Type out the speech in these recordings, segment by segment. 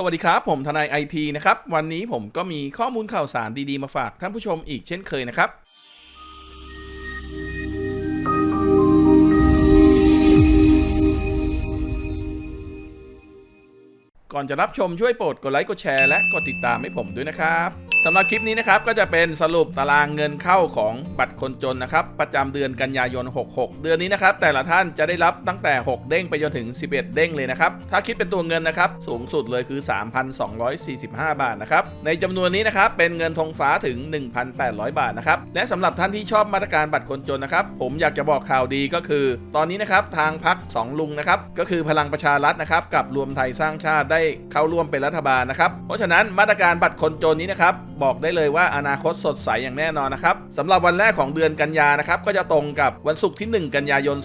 สวัสดีครับ ผมทนายไอทีนะครับ วันนี้ผมก็มีข้อมูลข่าวสารดีๆ มาฝากท่านผู้ชมอีกเช่นเคยนะครับ ก่อนจะรับชมช่วยโปรดกดไลค์กดแชร์และกดติดตามให้ผมด้วยนะครับ สำหรับคลิปนี้นะครับก็จะเป็นสรุปตารางเงินเข้าของบัตรคนจนนะครับ ประจำเดือนกันยายน 66 เดือนนี้นะครับ แต่ละท่านจะได้รับตั้งแต่ 6 เด้งไปจนถึง 11 เด้งเลยนะครับ ถ้าคิดเป็นตัวเงินนะครับ สูงสุดเลยคือ 3,245 บาทนะครับ ในจำนวนนี้นะครับ เป็นเงินธงฟ้าถึง 1,800 บาทนะครับ และสำหรับท่านที่ชอบมาตรการบัตรคนจนนะครับ ผมอยากจะบอกข่าวดีก็คือ ตอนนี้นะครับทางพักสองลุงนะครับก็คือพลังประชารัฐนะครับกับรวมไทยสร้างชาติได้เข้าร่วมเป็นรัฐบาลนะครับ เพราะฉะนั้นมาตรการบัตรคนจนนี้นะครับบอกได้เลยว่าอนาคตสดใสอย่างแน่นอนนะครับสำหรับวันแรกของเดือนกันยานะครับก็จะตรงกับวันศุกร์ที่ 1 กันยายน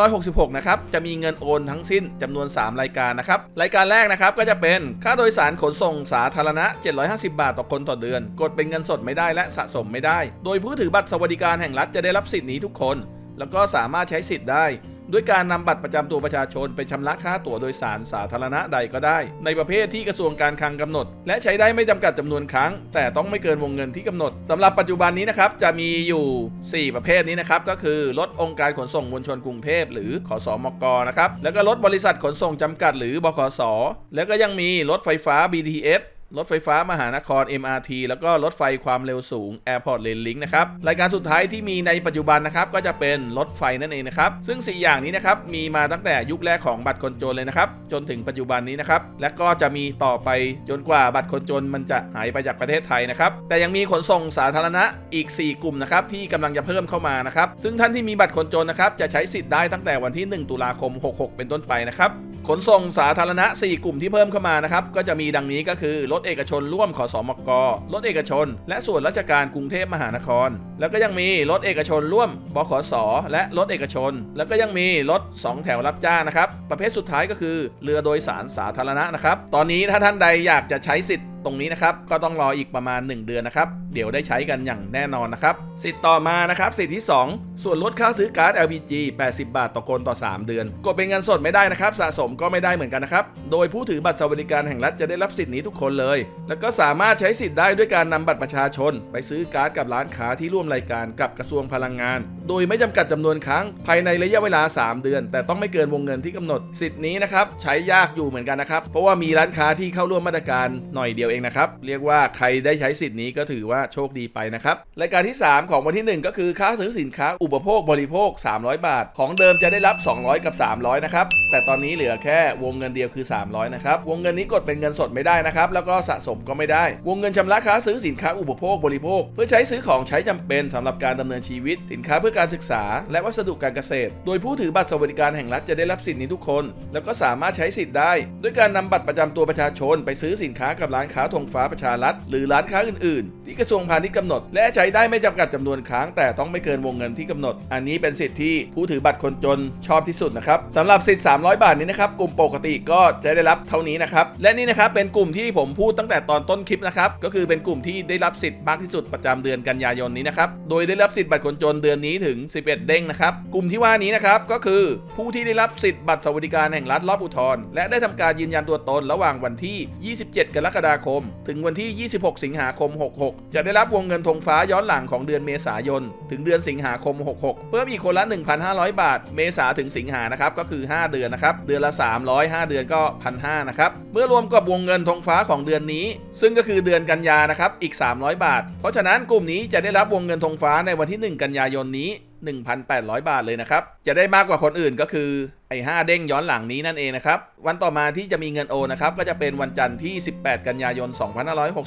2566 นะครับจะมีเงินโอนทั้งสิ้นจำนวน 3 รายการนะครับรายการแรกนะครับก็จะเป็นค่าโดยสารขนส่งสาธารณะ 750 บาทต่อคนต่อเดือน กดเป็นเงินสดไม่ได้และสะสมไม่ได้ โดยผู้ถือบัตรสวัสดิการแห่งรัฐจะได้รับสิทธิ์นี้ทุกคน แล้วก็สามารถใช้สิทธิ์ได้ ด้วยการนำบัตรประจำตัวประชาชนไปชำระค่าตั๋วโดยสารสาธารณะใดก็ได้ ในประเภทที่กระทรวงการคลังกำหนด และใช้ได้ไม่จำกัดจำนวนครั้ง แต่ต้องไม่เกินวงเงินที่กำหนดสำหรับปัจจุบันนี้นะครับจะมีอยู่ 4 ประเภทนี้นะครับก็คือรถองค์การขนส่งมวลชนกรุงเทพหรือขอสอมกนะครับแล้วก็รถบริษัทขนส่งจำกัด หรือบขสแล้วก็ยังมีรถไฟฟ้า BTS รถไฟฟ้ามหานคร MRT แล้วก็รถไฟความเร็วสูง Airport Rail Link นะครับรายการสุดท้ายที่มีในปัจจุบันนะครับก็จะเป็นรถไฟนั่นเองนะครับซึ่ง 4 อย่างนี้นะครับมีมาตั้งแต่ยุคแรกของบัตรคนจนเลยนะครับจนถึงปัจจุบันนี้นะครับและก็จะมีต่อไปจนกว่าบัตรคนจนมันจะหายไปจากประเทศไทยนะครับแต่ยังมีขนส่งสาธารณะอีก 4 กลุ่มนะครับที่กำลังจะเพิ่มเข้ามานะครับซึ่งท่านที่มีบัตรคนจนนะครับจะใช้สิทธิ์ได้ตั้งแต่วันที่ 1 ตุลาคม 66 เป็นต้นไปนะครับ ขนส่งสาธารณะ 4 กลุ่มที่เพิ่มเข้ามานะครับ ก็จะมีดังนี้ก็คือรถเอกชนร่วมขอสอมกรถเอกชน และส่วนราชการกรุงเทพมหานคร แล้วก็ยังมีรถเอกชนร่วมบขสและรถเอกชน แล้วก็ยังมีรถ 2 แถวรับจ้างนะครับ ประเภทสุดท้ายก็คือ เรือโดยสารสาธารณะนะครับ ตอนนี้ถ้าท่านใดอยากจะใช้สิทธิ์ ตรงนี้นะครับก็ต้องรออีกประมาณ 1 เดือนนะครับ เดี๋ยวได้ใช้กันอย่างแน่นอนนะครับ สิทธิ์ต่อมานะครับ สิทธิ์ที่ 2 ส่วนลดค่าซื้อการ์ด LPG 80 บาทต่อคนต่อ 3 เดือน กดเป็นเงินสดไม่ได้นะครับ สะสมก็ไม่ได้เหมือนกันนะครับ โดยผู้ถือบัตรสวัสดิการแห่งรัฐจะได้รับสิทธิ์นี้ทุกคนเลย แล้วก็สามารถใช้สิทธิ์ได้ด้วยการนำบัตรประชาชน ไปซื้อการ์ดกับร้านค้าที่ร่วมรายการกับกระทรวงพลังงาน โดยไม่จำกัดจำนวนครั้งภายในระยะเวลา 3 เดือน แต่ต้องไม่เกินวงเงินที่กำหนด สิทธิ์นี้นะครับใช้ยากอยู่เหมือนกันนะครับเพราะว่ามีร้านค้าที่เข้าร่วมมาตรการหน่อยเดียวเองนะครับ เรียกว่าใครได้ใช้สิทธิ์นี้ก็ถือว่าโชคดีไปนะครับรายการที่ 3 ของวันที่ 1 ก็คือค่าซื้อสินค้าอุปโภคบริโภค 300 บาท ของเดิมจะได้รับ 200 กับ 300 นะครับ แต่ตอนนี้เหลือแค่วงเงินเดียวคือ 300 นะครับ วงเงินนี้กดเป็นเงินสดไม่ได้นะครับ แล้วก็สะสมก็ไม่ได้ วงเงินชำระค่าซื้อสินค้าอุปโภคบริโภค เพื่อใช้ซื้อของใช้จำเป็นสำหรับการดำเนินชีวิต สินค้าเพื่อการศึกษา และวัสดุการเกษตร โดยผู้ถือบัตรสวัสดิการแห่งรัฐจะได้รับสิทธินี้ทุกคน แล้วก็สามารถใช้สิทธิ์ได้ ด้วยการนำบัตรประจำตัวประชาชนไปซื้อสินค้ากับร้านค้าธงฟ้าประชารัฐหรือร้านค้าอื่นๆ ที่กระทรวงพาณิชย์กำหนด และใช้ได้ไม่จำกัดจำนวนครั้งแต่ต้องไม่เกินวงเงินที่กำหนด อันนี้เป็นสิทธิ์ที่ผู้ถือบัตรคนจนชอบที่สุดนะครับสำหรับสิทธิ์ 300 บาทนี้นะครับกลุ่มปกติก็จะได้รับเท่านี้นะครับและนี่นะครับเป็นกลุ่มที่ผมพูดตั้งแต่ตอนต้นคลิปนะครับก็คือเป็นกลุ่มที่ได้รับสิทธิ์มากที่สุดประจำเดือนกันยายนนี้นะครับโดยได้รับสิทธิ์บัตรคนจนเดือนนี้ถึง 11 เด้งนะครับกลุ่มที่ว่านี้นะครับก็คือผู้ที่ได้รับสิทธิ์บัตรสวัสดิการแห่งรัฐรอบอุทธรณ์และได้ทำการยืนยันตัวตนระหว่างวันที่ 27 กรกฎาคมถึงวันที่ 26 สิงหาคม 66 จะได้รับวงเงินธงฟ้าย้อนหลังของเดือนเมษายน ถึงเดือนสิงหาคม 66 เพิ่มอีกคนละ 1,500 บาท เมษาถึงสิงหานะครับ ก็คือ 5 เดือนนะครับ เดือนละ 300 5 เดือนก็ 1,500 นะครับ เมื่อรวมกับวงเงินธงฟ้าของเดือนนี้ ซึ่งก็คือเดือนกันยานะครับ อีก 300 บาท เพราะฉะนั้นกลุ่มนี้จะได้รับวงเงินธงฟ้าในวันที่ 1 กันยายนนี้ 1,800 บาทเลยนะครับ จะได้มากกว่าคนอื่นก็คือไอ้5เด้งย้อนหลังนี้นั่นเองนะครับ วันต่อมาที่จะมีเงินโอนนะครับ ก็จะเป็นวันจันทร์ที่ 18 กันยายน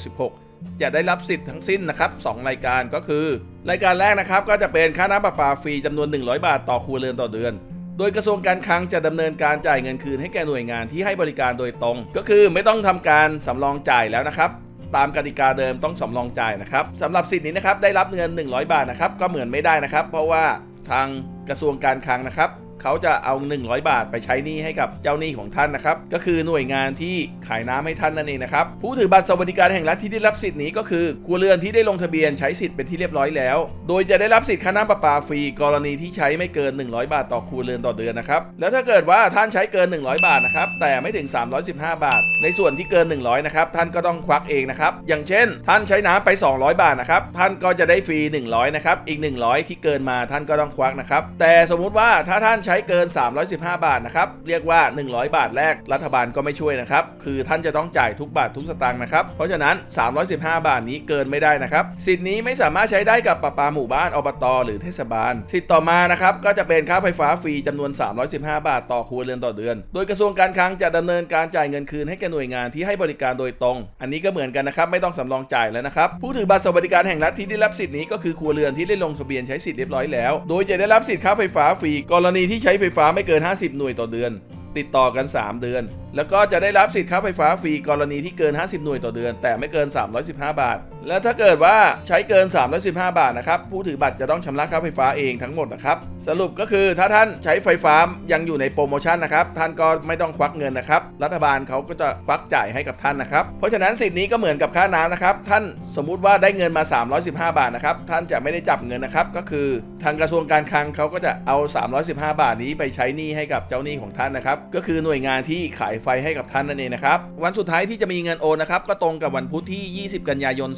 2566จะได้รับสิทธิ์ทั้งสิ้นนะครับ 2 รายการก็คือ รายการแรกนะครับก็จะเป็นค่าน้ำประปาฟรีจำนวน 100 บาทต่อครัวเรือนต่อเดือน โดยกระทรวงการคลังจะดำเนินการจ่ายเงินคืนให้แก่หน่วยงานที่ให้บริการโดยตรง ก็คือไม่ต้องทำการสำรองจ่ายแล้วนะครับ ตามกติกาเดิมต้องสำรองจ่ายนะครับสำหรับสิทธิ์นี้นะครับได้รับเงิน 100 บาทนะครับก็เหมือนไม่ได้นะครับ เพราะว่าทางกระทรวงการคลังนะครับ เขาจะเอา 100 บาทไปใช้หนี้ให้กับเจ้าหนี้ของท่านนะครับ ก็คือหน่วยงานที่ขายน้ำให้ท่านนั่นเองนะครับ ผู้ถือบัตรสวัสดิการแห่งรัฐที่ได้รับสิทธิ์นี้ก็คือครัวเรือนที่ได้ลงทะเบียนใช้สิทธิ์เป็นที่เรียบร้อยแล้ว โดยจะได้รับสิทธิ์ค่าน้ำประปาฟรีกรณีที่ใช้ไม่เกิน 100 บาทต่อครัวเรือนต่อเดือนนะครับ แล้วถ้าเกิดว่าท่านใช้เกิน 100 บาทนะครับแต่ไม่ถึง 315 บาท ในส่วนที่เกิน 100นะครับท่านก็ต้องควักเองนะครับอย่างเช่น ท่านใช้น้ำไป 200 บาทนะครับท่านก็จะได้ฟรี 100นะครับอีก 100 ที่เกินมาท่านก็ต้องควักนะครับแต่สมมุติว่าถ้าท่านใช้เกิน 315 บาทนะครับ เรียกว่า 100 บาทแรกรัฐบาลก็ไม่ช่วยนะครับ คือท่านจะต้องจ่ายทุกบาททุกสตางค์นะครับ เพราะฉะนั้น 315 บาทนี้เกินไม่ได้นะครับ สิทธิ์นี้ไม่สามารถใช้ได้กับประปาหมู่บ้านอบต หรือเทศบาล สิทธิ์ต่อมานะครับก็จะเป็นค่าไฟฟ้าฟรีจำนวน 315 บาท ต่อครัวเรือนต่อเดือน โดยกระทรวงการคลังจะดำเนินการจ่ายเงินคืนให้แก่หน่วยงานที่ให้บริการโดยตรง อันนี้ก็เหมือนกันนะครับไม่ต้องสำรองจ่ายแล้วนะครับผู้ถือบัตรสวัสดิการแห่งรัฐที่ได้รับสิทธิ์นี้ก็คือครัวเรือนที่ได้ลงทะเบียนใช้สิทธิ์เรียบร้อยแล้ว โดยจะได้รับสิทธิ์ค่าไฟฟ้าฟรีกรณีที่ใช้ไฟฟ้าไม่เกิน 50 หน่วยต่อเดือน ติดต่อกัน 3 เดือน แล้วก็จะได้รับสิทธิ์ค่าไฟฟ้าฟรีกรณีที่เกิน 50 หน่วยต่อเดือน แต่ไม่เกิน 315 บาท และถ้าเกิดว่าใช้เกิน 315 บาทนะครับผู้ถือบัตรจะต้องชำระค่าไฟฟ้าเองทั้งหมดนะครับสรุปก็คือถ้าท่านใช้ไฟฟ้ายังอยู่ในโปรโมชั่นนะครับท่านก็ไม่ต้องควักเงินนะครับรัฐบาลเขาก็จะควักจ่ายให้กับท่านนะครับเพราะฉะนั้นสิทธิ์นี้ก็เหมือนกับค่าน้ำนะครับท่านสมมุติว่าได้เงินมา 315 บาทนะครับท่านจะไม่ได้จับเงินนะครับก็คือทางกระทรวงการคลังเขาก็จะเอา 315 บาทนี้ไปใช้หนี้ให้กับเจ้าหนี้ของท่านนะครับก็คือหน่วยงานที่ขายไฟให้กับท่านนั่นเองนะครับวันสุดท้ายที่จะมีเงินโอนนะครับก็ตรงกับวันพุธที่ 20 กันยายน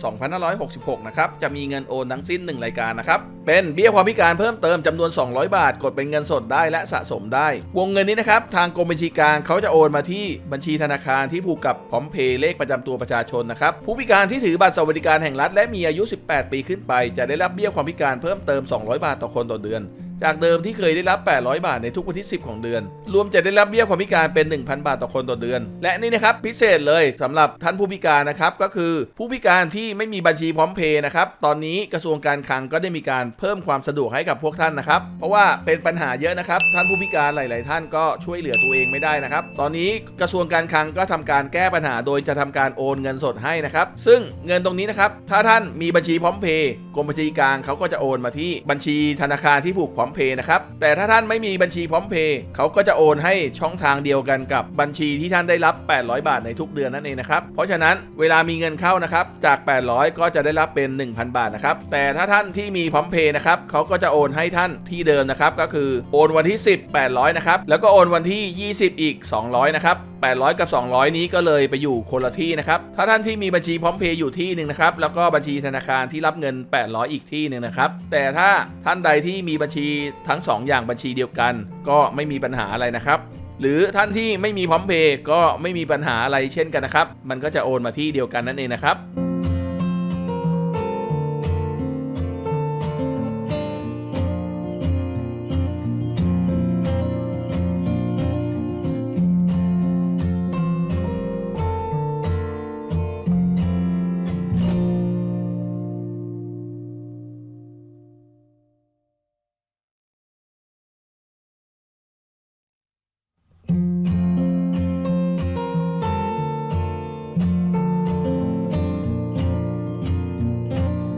2566 นะครับจะมีเงินโอนทั้งสิ้น 1 รายการนะครับเป็นเบี้ยความพิการเพิ่มเติมจำนวน 200 บาท กดเป็นเงินสดได้และสะสมได้ วงเงินนี้นะครับทางกรมบัญชีกลางเขาจะโอนมาที่บัญชีธนาคารที่ผูกกับพร้อมเพย์เลขประจำตัวประชาชนนะครับผู้พิการที่ถือบัตรสวัสดิการแห่งรัฐและมีอายุ 18 ปีขึ้นไป จะได้รับเบี้ยความพิการเพิ่มเติม 200 บาทต่อคนต่อเดือน จากเดิมที่เคยได้รับ 800 บาทในทุกวันที่ 10 ของเดือน รวมจะได้รับเบี้ยความพิการเป็น 1,000 บาทต่อคนต่อเดือน และนี่นะครับพิเศษเลยสำหรับท่านผู้พิการนะครับก็คือผู้พิการที่ไม่มีบัญชีพร้อมเพย์นะครับตอนนี้กระทรวงการคลังก็ได้มีการเพิ่มความสะดวกให้กับพวกท่านนะครับเพราะว่าเป็นปัญหาเยอะนะครับท่านผู้พิการหลาย ๆ ท่านก็ช่วยเหลือตัวเองไม่ได้นะครับตอนนี้กระทรวงการคลังก็ทำการแก้ปัญหา โดยจะทำการโอนเงินสดให้นะครับซึ่งเงินตรงนี้นะครับถ้าท่านมีบัญชีพร้อมเพย์กรมบัญชีกลางเขาก็จะโอนมาที่บัญชีธนาคารที่ผูกพร้อมเพย์นะครับ แต่ถ้าท่านไม่มีบัญชีพร้อมเพย์เขาก็จะโอนให้ช่องทางเดียวกันกับบัญชีที่ท่านได้รับ 800 บาทในทุกเดือนนั่นเองนะครับ เพราะฉะนั้นเวลามีเงินเข้านะครับ จาก 800 ก็จะได้รับเป็น 1,000 บาทนะครับ แต่ถ้าท่านที่มีพร้อมเพย์นะครับเขาก็จะโอนให้ท่านที่เดิมนะครับ ก็คือโอนวันที่ 10 800 นะครับ แล้วก็โอนวันที่ 20 อีก 200 นะครับ 800 กับ 200 นี้ก็เลยไปอยู่คนละที่นะครับ ถ้าท่านที่มีบัญชีพร้อมเพย์อยู่ที่หนึ่งนะครับ แล้วก็บัญชีธนาคารที่รับเงิน 800 อีกที่หนึ่งนะครับ แต่ถ้าท่านใดที่มีบัญชีทั้ง 2 อย่างบัญชีเดียวกัน ก็ไม่มีปัญหาอะไรนะครับ หรือท่านที่ไม่มีพร้อมเพย์ก็ไม่มีปัญหาอะไรเช่นกันนะครับ มันก็จะโอนมาที่เดียวกันนั่นเองนะครับ